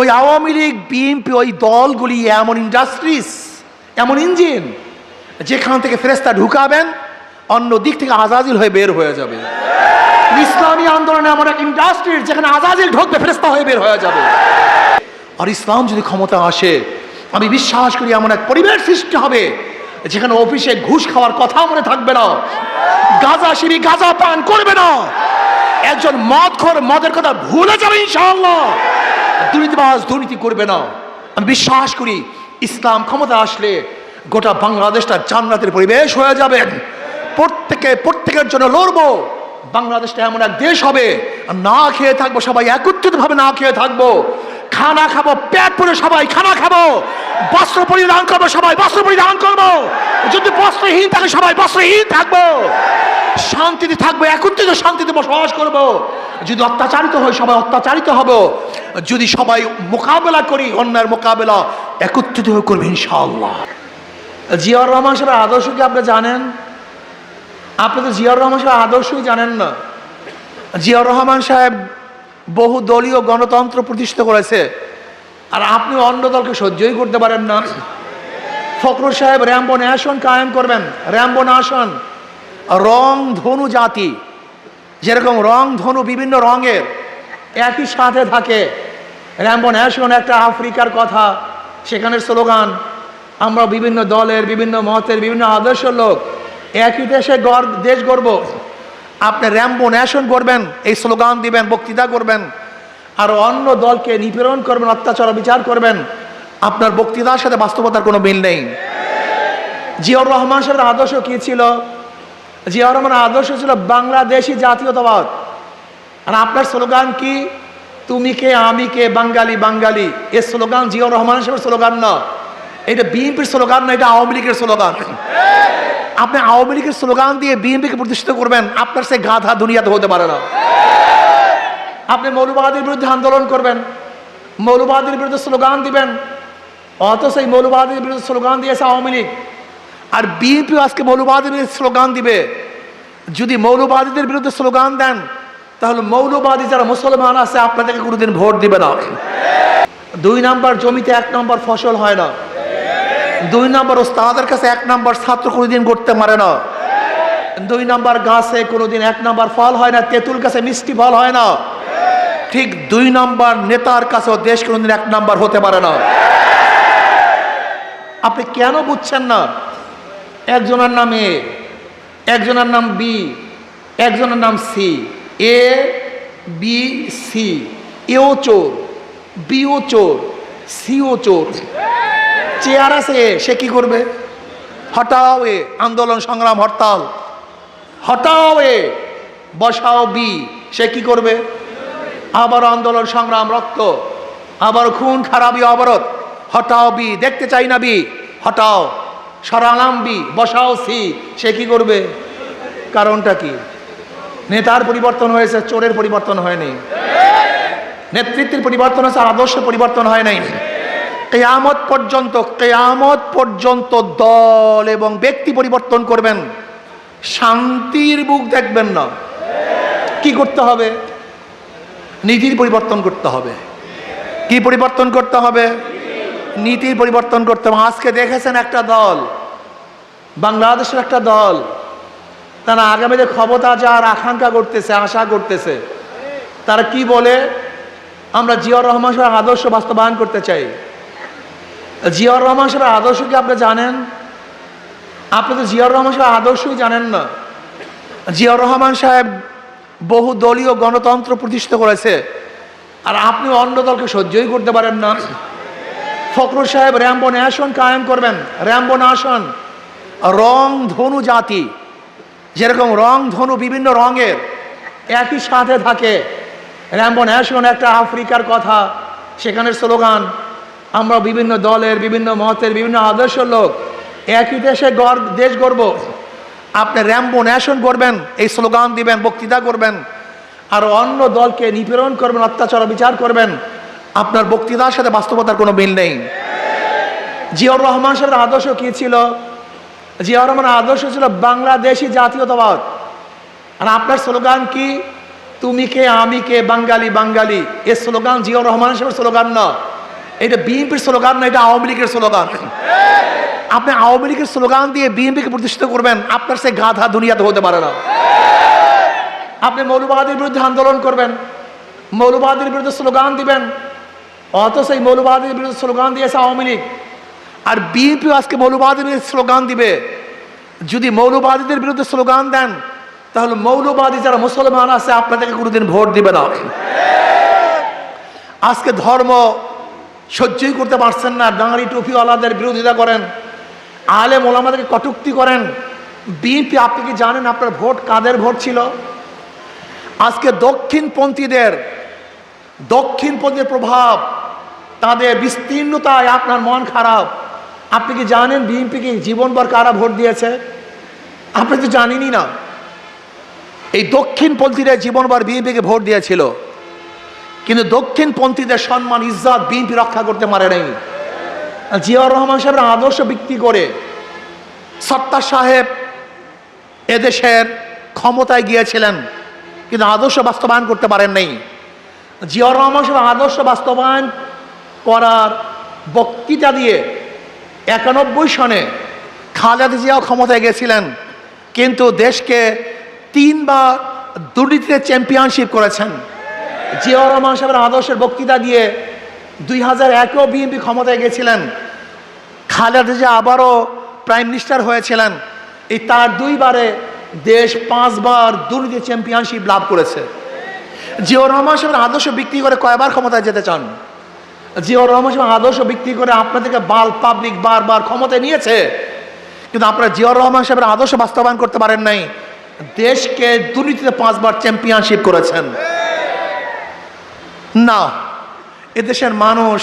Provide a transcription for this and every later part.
ওই আওয়ামী লীগ, বিএনপি, ওই দলগুলি এমন ইন্ডাস্ট্রিজ এমন ইঞ্জিন যেখান থেকে ফেরেস্তা ঢুকাবেন, অন্য দিক থেকে আজাজিল হয়ে বের হয়ে যাবে। ইসলামী আন্দোলনে এমন এক ইন্ডাস্ট্রি যেখানে আজাজিল ঢুকবে ফেরেস্তা হয়ে বের হয়ে যাবে। আর ইসলাম যদি ক্ষমতা আসে, আমি বিশ্বাস করি এমন এক পরিবেশ সৃষ্টি হবে, যেখানে অফিসে ঘুষ খাওয়ার কথা মনে থাকবে না। গাঁজা সিঁড়ি গাঁজা পান করবে না। একজন মদ খোর মদের কথা ভুলে যাবে ইনশাআল্লাহ। দুর্নীতিবাজ দুর্নীতি করবে না। আমি বিশ্বাস করি, ইসলাম ক্ষমতা আসলে গোটা বাংলাদেশটা জান্নাতের পরিবেশ হয়ে যাবে। প্রত্যেকে, প্রত্যেকের জন্য লড়বো। বাংলাদেশটা এমন এক দেশ হবে না খেয়ে থাকব, সবাই একত্রিত ভাবে না খেয়ে থাকব। খানা খাব, পেট পরে সবাই খানা খাব। বস্ত্র পরিধান করব, সবাই বস্ত্র পরিধান করব। যদি বস্ত্রহীন থাকে, সবাই বস্ত্রহীন থাকব। শান্তিতে থাকব, একত্রিত শান্তিতে বসবাস করব। যদি অত্যাচারিত হয় সবাই অত্যাচারিত হব। যদি সবাই মোকাবেলা করি অন্যায়ের মোকাবেলা একত্রিত হয়ে করবে ইনশাআল্লাহ। জিয়াউর রহমান সাহেবের আদর্শ কি আপনি জানেন? আপনি তো জিয়াউর রহমান সাহেবের আদর্শই জানেন না। জিয়াউর রহমান সাহেব বহু দলীয় গণতন্ত্র প্রতিষ্ঠিত করেছে। আর আপনি অন্য দলকে সহ্যই করতে পারেন না। ফখরুল সাহেব র্যাম্বো ন্যাশন কায়েম করবেন, র্যাম্বো ন্যাশন রং ধনু জাতি, যেরকম রং ধনু বিভিন্ন রঙের, একই সাথে থাকে। র্যাম্বো ন্যাশন একটা আফ্রিকার কথা, সেখানের স্লোগান, আমরা বিভিন্ন দলের, বিভিন্ন মতের, বিভিন্ন আদর্শ লোক, একই দেশে গর্ব, দেশ গর্ব। আপনি র্যাম্বো ন্যাশন করবেন এই স্লোগান দিবেন, বক্তৃতা করবেন, আর অন্য দলকে নিপীড়ন করবেন, অত্যাচার বিচার করবেন, আপনার বক্তৃতার সাথে বাস্তবতার কোনো মিল নেই। জিয়াউর রহমান সাহেবের আদর্শ কী ছিল? জিয়াউর রহমানের আদর্শ ছিল বাংলাদেশি জাতীয়তাবাদ। আর আপনার স্লোগান কি? তুমি কে, আমি কে, বাঙালি বাঙালি। এ স্লোগান জিয়াউর রহমান সাহেবের স্লোগান না। এটা বিএনপির স্লোগান না, এটা আওয়ামী লীগের স্লোগান। আপনি আওয়ামী লীগের স্লোগান দিয়ে বিএনপিকে প্রতিষ্ঠিত করবেন, আপনার সে গাধা দুনিয়াতে হতে পারে না। আপনি মৌলবাদের বিরুদ্ধে আন্দোলন করবেন, মৌলবাদের বিরুদ্ধে স্লোগান দিবেন, অথচ এই মৌলবাদের বিরুদ্ধে স্লোগান দিয়েছে আওয়ামী লীগ। আর বিএনপি আজকে মৌলবাদীর স্লোগান দিবে। যদি মৌলবাদীদের বিরুদ্ধে স্লোগান দেন তাহলে মৌলবাদী যারা মুসলমান আছে, আপনাদেরকে কোনোদিন ভোট দিবে না। দুই নাম্বার জমিতে এক নম্বর ফসল হয় না। দুই নম্বর ওস্তাদের কাছে এক নম্বর ছাত্র কোনোদিন করতে পারে না। দুই নাম্বার গাছে কোনোদিন এক নম্বর ফল হয় না, তেঁতুল গাছে মিষ্টি ফল হয় না। ঠিক দুই নম্বর নেতার কাছেও দেশ কোনোদিন এক নম্বর হতে পারে না। আপনি কেন বুঝছেন না? একজনের নাম এ, একজনের নাম বি, একজনের নাম সি। এ বি সি এও চোর বিও চোর সিও চোর। চেয়ার আছে এ, সে কি করবে? হটাও এ আন্দোলন সংগ্রাম হরতাল। হটাও এ বসাও বি সে কি করবে? আবার আন্দোলন সংগ্রাম রক্ত। আবার খুন খারাপি অবরোধ। হটাও বি দেখতে চাই না বি হটাও সরালাম বি বসাও সি সে কি করবে? কারণটা কি? নেতার পরিবর্তন হয়েছে, চোরের পরিবর্তন হয়নি। নেতৃত্বের পরিবর্তন হয়েছে আদর্শ পরিবর্তন হয় নাই কেয়ামত পর্যন্ত কেয়ামত পর্যন্ত দল এবং ব্যক্তি পরিবর্তন করবেন। শান্তির মুখ দেখবেন না। কি করতে হবে? নীতির পরিবর্তন করতে হবে। কি পরিবর্তন করতে হবে? নীতির পরিবর্তন করতে হবে। আজকে দেখেছেন একটা দল, বাংলাদেশের একটা দল তারা আগামীতে ক্ষমতা যার আকাঙ্ক্ষা করতেছে, আশা করতেছে। তারা কি বলে? আমরা জিয়াউর রহমান সাহেবের আদর্শ বাস্তবায়ন করতে চাই। জিয়াউর রহমান সাহেবের আদর্শ কি আপনি জানেন? আপনি তো জিয়াউর রহমান সাহেবের আদর্শই জানেন না। জিয়াউর রহমান সাহেব বহু দলীয় গণতন্ত্র প্রতিষ্ঠিত করেছে। আর আপনি অন্য দলকে সহ্যই করতে পারেন না। ফখরুল সাহেব র্যাম্বো আসন কায়েম করবেন। র্যাম্বন আসন রং ধনু জাতি। যেরকম রং ধনু বিভিন্ন রঙের, একই সাথে থাকে। র্যাম্বো ন্যাশন একটা আফ্রিকার কথা, সেখানের স্লোগান, আমরা বিভিন্ন দলের, বিভিন্ন মতের, বিভিন্ন আদর্শ লোক, একই দেশে গর্ব দেশ গর্ব। আপনি র্যাম্বো ন্যাশন করবেন এই স্লোগান দিবেন, বক্তৃতা করবেন, আর অন্য দলকে নিপীড়ন করবেন, অত্যাচার বিচার করবেন, আপনার বক্তৃতার সাথে বাস্তবতার কোনো মিল নেই। জিয়াউর রহমান সাহেবের আদর্শ কী ছিল? জিয়াউর রহমানের আদর্শ ছিল বাংলাদেশি জাতীয়তাবাদ। আর আপনার স্লোগান কি? তুমি কে, আমি কে, বাঙালি বাঙালি এ স্লোগান জিয়াউর রহমান সাহেবের স্লোগান না। এটা বিএনপির স্লোগান না, এটা আওয়ামী লীগের স্লোগান। আপনি আওয়ামী লীগের স্লোগান দিয়ে বিএনপিকে প্রতিষ্ঠিত করবেন, আপনার সে গাধা দুনিয়াতে হতে পারে না। আপনি মৌলবাদের বিরুদ্ধে আন্দোলন করবেন, মৌলবাদের বিরুদ্ধে স্লোগান দিবেন, অথচ এই মৌলবাদের বিরুদ্ধে স্লোগান দিয়েছে আওয়ামী লীগ। আর বিএনপি আজকে মৌলবাদীদের স্লোগান দিবে। যদি মৌলবাদীদের বিরুদ্ধে স্লোগান দেন, তাহলে মৌলবাদী যারা মুসলমান আছে, আপনাদেরকে কোনোদিন ভোট দিবে না। আজকে ধর্ম সহ্যই করতে পারছেন না। ডাঙারি টুপিওয়ালাদের বিরোধিতা করেন, আলেম ওলামাদেরকে কটুক্তি করেন। বিএনপি আপনি কি জানেন আপনার ভোট কাদের ভোট ছিল? আজকে দক্ষিণপন্থীদের দক্ষিণপন্থীর প্রভাব, তাদের বিস্তীর্ণতায় আপনার মন খারাপ। আপনি কি জানেন বিএনপিকে জীবনভর কারা ভোট দিয়েছে? আপনি তো জানেনই না। এই দক্ষিণপন্থীরা জীবনভর বিএনপিকে ভোট দিয়েছিল। কিন্তু দক্ষিণপন্থীদের সম্মান, ইজ্জাত বিএনপি রক্ষা করতে পারে নাই। জিয়াউর রহমান সাহেবের আদর্শ বিক্রি করে সত্তার সাহেব এদেশের ক্ষমতায় গিয়েছিলেন, কিন্তু আদর্শ বাস্তবায়ন করতে পারেন নাই। জিয়াউর রহমান সাহেব আদর্শ বাস্তবায়ন করার বক্তৃতা দিয়ে একানব্বই সনে খালেদা জিয়াও ক্ষমতায় গেছিলেন, কিন্তু দেশকে তিনবার দুর্নীতিতে চ্যাম্পিয়নশিপ করেছেন। জিয়াউর রহমান সাহেবের আদর্শের বক্তৃতা দিয়ে দুই হাজার একেও বিএনপি ক্ষমতায় গেছিলেন। খালেদা জিয়া আবারও প্রাইম মিনিস্টার হয়েছিলেন। এই তার দুইবারে দেশ পাঁচবার দুর্নীতি চ্যাম্পিয়নশিপ লাভ করেছে। জিয়াউর রহমান সাহেবের আদর্শ বিক্রি করে কয়বার ক্ষমতায় যেতে চান? জিয়াউর রহমান সাহেব আদর্শ বিক্রি করে আপনাদেরকে বাল পাবলিক বারবার ক্ষমতায় নিয়েছে। কিন্তু আপনারা জিয়াউর রহমান সাহেবের আদর্শ বাস্তবায়ন করতে পারেন নাই। দেশকে দুর্নীতিতে পাঁচবার চ্যাম্পিয়নশিপ করেছেন। না, এদেশের মানুষ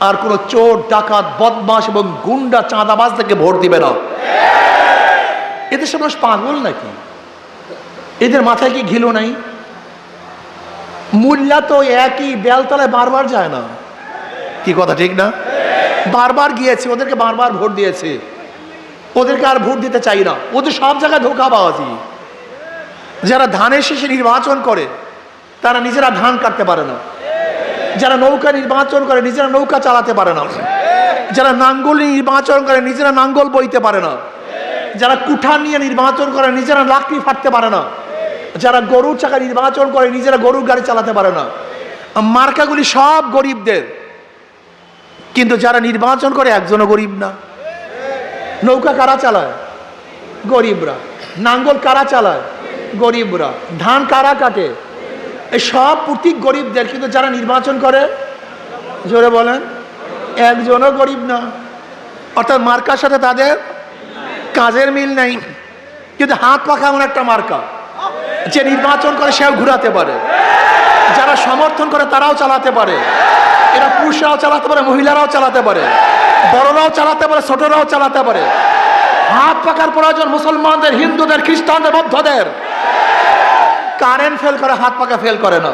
আর কোনো চোর, ডাকাত বদমাস এবং গুন্ডা চাঁদাবাজ থেকে ভোট দিবে না। এদেশের মানুষ পাগল নাকি? এদের মাথায় কি ঘিলো নাই? মূল্যা তো একই, বেলতলায় বারবার যায় না। কি কথা, ঠিক না? বারবার গিয়েছে, ওদেরকে বারবার ভোট দিয়েছে। ওদেরকে আর ভোট দিতে চাই না। ওদের সব জায়গায় ধোকাবাজি। যারা ধানের শেষে নির্বাচন করে, তারা নিজেরা ধান কাটতে পারে না। যারা নৌকা নির্বাচন করে, নিজেরা নৌকা চালাতে পারে না। যারা নাঙ্গল নির্বাচন করে, নিজেরা নাঙ্গল বইতে পারে না। যারা কুঠা নিয়ে নির্বাচন করে, নিজেরা লাকড়ি ফাটতে পারে না। যারা গরুর চাকা নির্বাচন করে, নিজেরা গরুর গাড়ি চালাতে পারে না। মার্কাগুলি সব গরিবদের। কিন্তু যারা নির্বাচন করে একজনও গরিব না। নৌকা কারা চালায়? গরিবরা। নাঙ্গল কারা চালায়? গরিবরা। ধান কারা কাটে? এই সব প্রতীক গরিবদের, কিন্তু যারা নির্বাচন করে, জোরে বলেন, একজনও গরিব না। অর্থাৎ মার্কার সাথে তাদের কাজের মিল নেই। কিন্তু হাত পাখা এমন একটা মার্কা, যে নির্বাচন করে সেও ঘুরাতে পারে। যারা সমর্থন করে তারাও চালাতে পারে। এরা পুরুষরাও চালাতে পারে, মহিলারাও চালাতে পারে, বড়রাও চালাতে পারে, ছোটরাও চালাতে পারে। হাত পাকার প্রয়োজন মুসলমানদের, হিন্দুদের, খ্রিস্টানদের, বৌদ্ধদের। কারেন্ট ফেল করে, হাত পাকা ফেল করে না।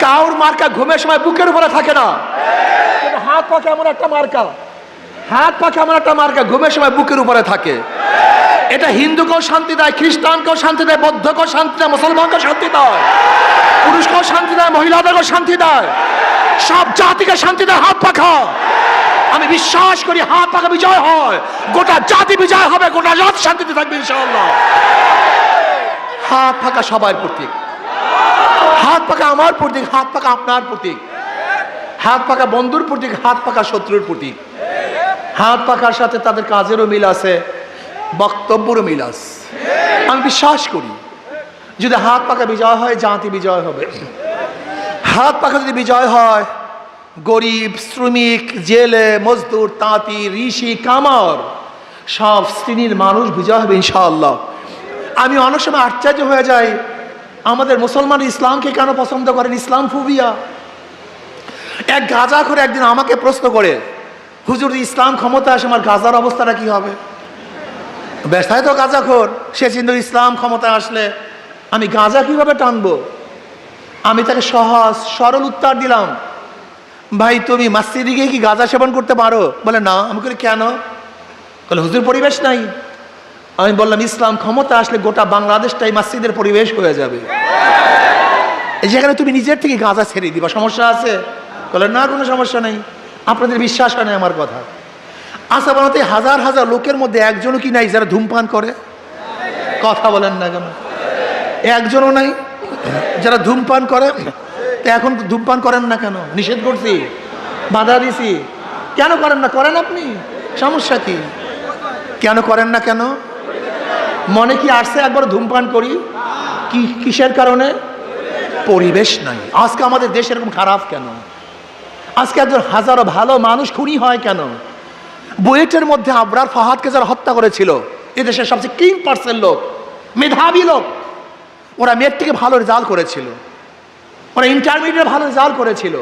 কাউর মার্কা ঘুমের সময় বুকের উপরে থাকে না। হাত পাকা এমন একটা মার্কা। হাত পাকা এমন একটা মার্কা, ঘুমের সময় বুকের উপরে থাকে। এটা হিন্দুকেও শান্তি দেয়, খ্রিস্টানকেও শান্তি দেয়, বৌদ্ধকেও শান্তি দেয়, মুসলমানকেও শান্তি দেয়। পুরুষকেও শান্তি দেয়, মহিলাদেরকেও শান্তি দেয়। সব জাতিকে শান্তিতে হাত পাখা আমি বিশ্বাস করি হাত পাখা বিজয় হয়। গোটা জাতি বিজয় হবে, গোটা জাতি শান্তিতে থাকবে ইনশাআল্লাহ। হাত পাকা সবার প্রতীক। হাত পাকা আমার প্রতীক, হাত পাকা আপনার প্রতীক। হাত পাকা বন্ধুর প্রতীক, হাত পাকা শত্রুর প্রতীক। হাত পাকার সাথে তাদের কাজেরও মিল আছে, বক্তব্যেরও মিল আছে। আমি বিশ্বাস করি, যদি হাত পাকা বিজয় হয়, জাতি বিজয় হবে। হাত পাখা যদি বিজয় হয়, গরিব, শ্রমিক, জেলে, মজদুর, তাঁতি, ঋষি, কামার, সব শ্রেণির মানুষ বিজয় হবে ইনশাআল্লাহ। আমি অনেক সময় আশ্চর্য হয়ে যাই, আমাদের মুসলমান ইসলামকে কেন পছন্দ করেন? ইসলাম ফুবিয়া। এক গাজা করে একদিন আমাকে প্রশ্ন করে, হুজুর, ইসলাম ক্ষমতা আসে, আমার গাজার অবস্থাটা কি হবে? ব্যস্তায় তো গাজাখোর সে চিন্তা ইসলাম ক্ষমতা আসলে আমি গাঁজা কীভাবে টানবো? আমি তাকে সহজ, সরল উত্তর দিলাম। ভাই, তুমি মাসজিদে গিয়ে কি গাঁজা সেবন করতে পারো? বলে, না। আমি করি কেন? বলে, হুজুর, পরিবেশ নাই। আমি বললাম, ইসলাম ক্ষমতা আসলে গোটা বাংলাদেশটাই মসজিদের পরিবেশ হয়ে যাবে। যেখানে তুমি নিজের থেকে গাঁজা ছেড়ে দিবা, সমস্যা আছে? বলে, না, কোনো সমস্যা নেই। আপনাদের বিশ্বাস হয় না আমার কথা। আশা বানাতে হাজার হাজার লোকের মধ্যে একজনও কি নাই যারা ধূমপান করে? কথা বলেন না কেন? একজনও নাই। যারা ধূমপান করে এখন ধূমপান করেন না কেন? নিষেধ করছি, বাধা দিছি। কেন করেন না? করেন আপনি? সমস্যা কি? কেন করেন না কেন? মনে কি আসছে একবার ধূমপান করি? কি, কিসের কারণে? পরিবেশ নাই। আজকে আমাদের দেশ এরকম খারাপ কেন? আজকে একজন হাজারো ভালো মানুষ খুনি হয় কেন? বুয়েটের মধ্যে আবরার ফাহাদকে যারা হত্যা করেছিল, এদেশের সবচেয়ে ক্লিন পার্সেন্ট লোক, মেধাবী লোক ওরা মেয়ের থেকে ভালো রেজাল্ট করেছিল। ওরা ইন্টারমিডিয়েট ভালো রেজাল্ট করেছিল।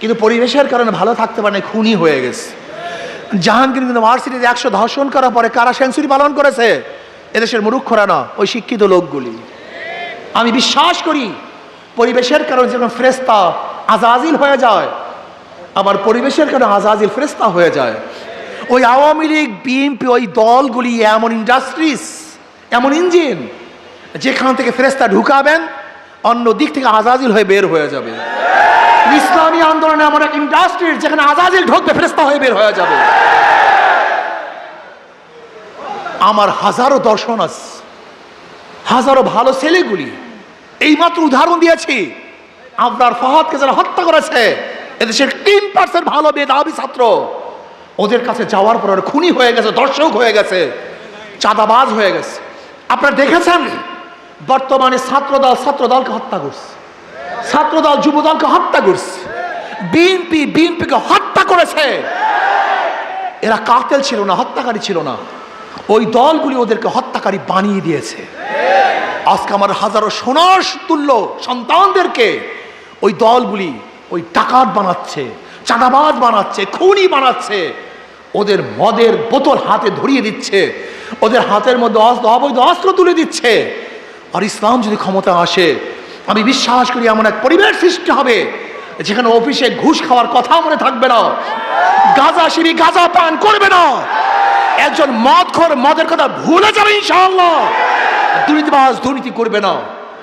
কিন্তু পরিবেশের কারণে ভালো থাকতে পারে খুনি হয়ে গেছে। জাহাঙ্গীর ইউনিভার্সিটিতে একশো ধর্ষণ করার পরে কারা সেঞ্চুরি পালন করেছে? এদেশের মুরুক্ষরা না, ওই শিক্ষিত লোকগুলি। আমি বিশ্বাস করি, পরিবেশের কারণে যখন ফ্রেস্তা আজাজিল হয়ে যায়, আবার পরিবেশের কারণে আজাজিল ফ্রেস্তা হয়ে যায়। ওই আওয়ামী লীগ বিএনপি ওই দলগুলি এমন ইন্ডাস্ট্রিজ এমন ইঞ্জিন যেখান থেকে ফেরেস্তা ঢুকাবেন, অন্য দিক থেকে আজাজিল হয়ে বের হয়ে যাবে। ইসলামী আন্দোলনে এমন এক ইন্ডাস্ট্রিজ যেখানে আজাজিল ঢুকবে ফেরেস্তা হয়ে বের হয়ে যাবে। আমার হাজারো দর্শন আছে, হাজারো ভালো ছেলেগুলি। এইমাত্র উদাহরণ দিয়েছি আপনার ফহাদকে যারা হত্যা করেছে, এদেশের তিন পার্সেন্ট ভালো মেধাবী ছাত্র। ওদের কাছে যাওয়ার পর খুনি হয়ে গেছে দর্শক হয়ে গেছে, চাঁদাবাজ হয়ে গেছে। আপনারা দেখেছেন? বর্তমানে ছাত্রদল ছাত্রদলকে হত্যা করছে। ছাত্রদল যুবদলকে হত্যা করছে। বিএনপি বিএনপিকে হত্যা করেছে। এরা কাতেল ছিল না, হত্যাকারী ছিল না। ওই দলগুলি ওদেরকে হত্যাকারী বানিয়ে দিয়েছে। আজকে আমার হাজারো সোনার তুল্য সন্তানদেরকে ওই দলগুলি ওই ডাকাত বানাচ্ছে, চাঁদাবাজ বানাচ্ছে, খুনি বানাচ্ছে। ওদের মদের বোতল হাতে ধরিয়ে দিচ্ছে। ওদের হাতের মধ্যে অস্ত্র, অবৈধ অস্ত্র তুলে দিচ্ছে। আর ইসলাম যদি ক্ষমতা আসে, আমি বিশ্বাস করি এমন এক পরিবেশ সৃষ্টি হবে, যেখানে অফিসে ঘুষ খাওয়ার কথা মনে থাকবে না। গাঁজা সিঁড়ি গাঁজা পান করবে না। একজন মদ খোর মদের কথা ভুলে যাবে ইনশাআল্লাহ। দুর্নীতিবাজ দুর্নীতি করবে না।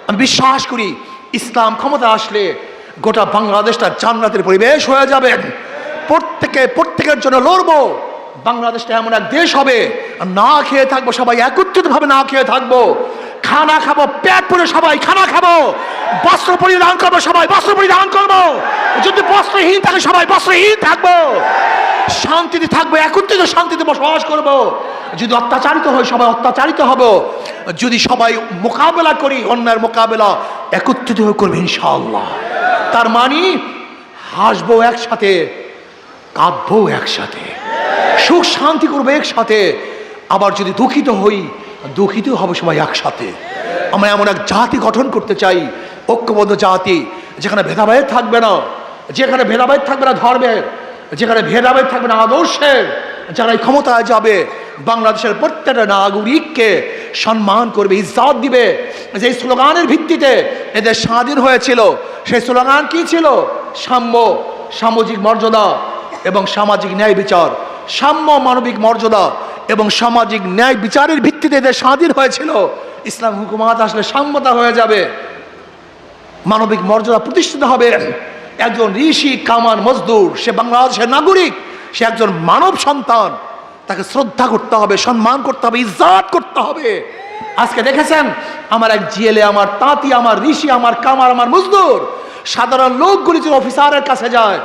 আমি বিশ্বাস করি ইসলাম ক্ষমতা আসলে গোটা বাংলাদেশটা জান্নাতের পরিবেশ হয়ে যাবে। প্রত্যেকে, প্রত্যেকের জন্য লড়বো। বাংলাদেশটা এমন এক দেশ হবে না খেয়ে থাকব, সবাই একত্রিত ভাবে না খেয়ে থাকব। খানা খাব, পেট পরে সবাই, খানা খাব। বস্ত্র পরিধান করব সবাই, বস্ত্র পরিধান করব। যদি বস্ত্রহীন থাকে সবাই, বস্ত্রহীন থাকব। শান্তিতে থাকব, একত্রিত শান্তিতে বসবাস করব। যদি অত্যাচারিত হয় সবাই অত্যাচারিত হব। যদি সবাই মোকাবেলা করি অন্যায়ের মোকাবেলা একত্রিত হয়ে করবে, ইনশাআল্লাহ। তার মানে হাসবো একসাথে, কাঁদবো একসাথে। সুখ শান্তি করব একসাথে। আবার যদি দুঃখিত হই দুঃখিত হবে সবাই একসাথে। আমরা এমন এক জাতি গঠন করতে চাই, ঐক্যবদ্ধ জাতি, যেখানে ভেদাভেদ থাকবে না, যেখানে ভেদাভেদ থাকবে না ধর্মের যেখানে ভেদাভেদ থাকবে না আদর্শের যারা এই ক্ষমতায় যাবে, বাংলাদেশের প্রত্যেকটা নাগরিককে সম্মান করবে, ইজ্জত দিবে। যে স্লোগানের ভিত্তিতে এদের স্বাধীন হয়েছিল, সেই স্লোগান কি ছিল? সাম্য, সামাজিক মর্যাদা এবং সামাজিক ন্যায় বিচার। সাম্য মানবিক মর্যাদা এবং সামাজিক ন্যায় বিচারের ভিত্তিতে এদের স্বাধীন হয়েছিল, ইসলাম হুকুমাত আসলে সাম্যতা হয়ে যাবে। মানবিক মর্যাদা প্রতিষ্ঠিত হবে। একজন ঋষি কামান মজদুর, সে বাংলাদেশের নাগরিক, সে একজন মানব সন্তান, তাকে শ্রদ্ধা করতে হবে, সম্মান করতে হবে, ইজ্জাত করতে হবে। আজকে দেখেছেন, আমার এক জিএলএ আমার তাঁতি, আমার ঋষি, আমার কামার, আমার মজদুর, সাধারণ লোকগুলি যে অফিসারের কাছে যায়,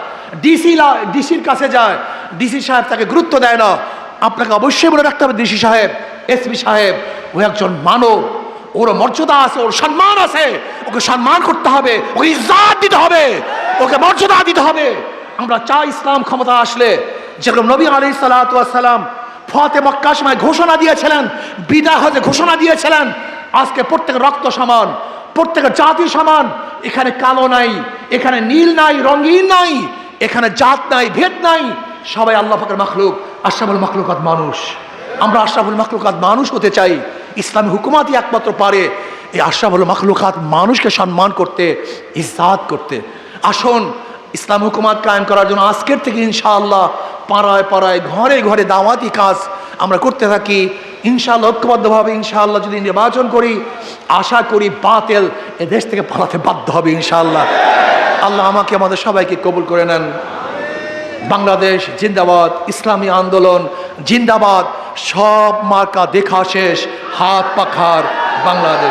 ডিসি ডিসির কাছে যায়, ডিসি সাহেব তাকে গুরুত্ব দেয় না। আপনাকে অবশ্যই বলে রাখতে হবে, ডিসি সাহেব এসপি সাহেব, ও একজন মানব, ওর মর্যাদা আছে, ওর সম্মান আছে, ওকে সম্মান করতে হবে, ওকে ইজ্জাত দিতে হবে, ওকে মর্যাদা দিতে হবে। আমরা চাই ইসলাম ক্ষমতা আসলে। যেরকম নবী আলী সালাম ফতে মক্কার সময় ঘোষণা দিয়েছিলেন, বিদায় হতে ঘোষণা দিয়েছিলেন, আজকে প্রত্যেকের রক্ত সমান প্রত্যেকের জাতি সমান, এখানে কালো নাই, এখানে নীল নাই, রঙিন নাই, এখানে জাত নাই, ভেদ নাই, সবাই আল্লাহ পাকের মাখলুক। আশরাফুল মাখলুকাত মানুষ। আমরা আশরাফুল মাখলুকাত মানুষ হতে চাই। ইসলামী হুকুমাতই একমাত্র পারে এই আশরাফুল মাখলুকাত মানুষকে সম্মান করতে ইজাত করতে। আসুন, ইসলাম হুকুমাত কায়েম করার জন্য আজকের থেকে ইনশাআল্লাহ পাড়ায় পাড়ায়, ঘরে ঘরে দাওয়াতি কাজ আমরা করতে থাকি। ইনশাআল্লাহ ঐক্যবদ্ধভাবে ইনশাআল্লাহ যদি নির্বাচন করি, আশা করি বাতেল এ দেশ থেকে পালাতে বাধ্য হবে ইনশাআল্লাহ। আল্লাহ আমাকে, আমাদের সবাইকে কবুল করে নেন। বাংলাদেশ জিন্দাবাদ ইসলামী আন্দোলন জিন্দাবাদ সব মার্কা দেখা শেষ হাত পাখার বাংলাদেশ।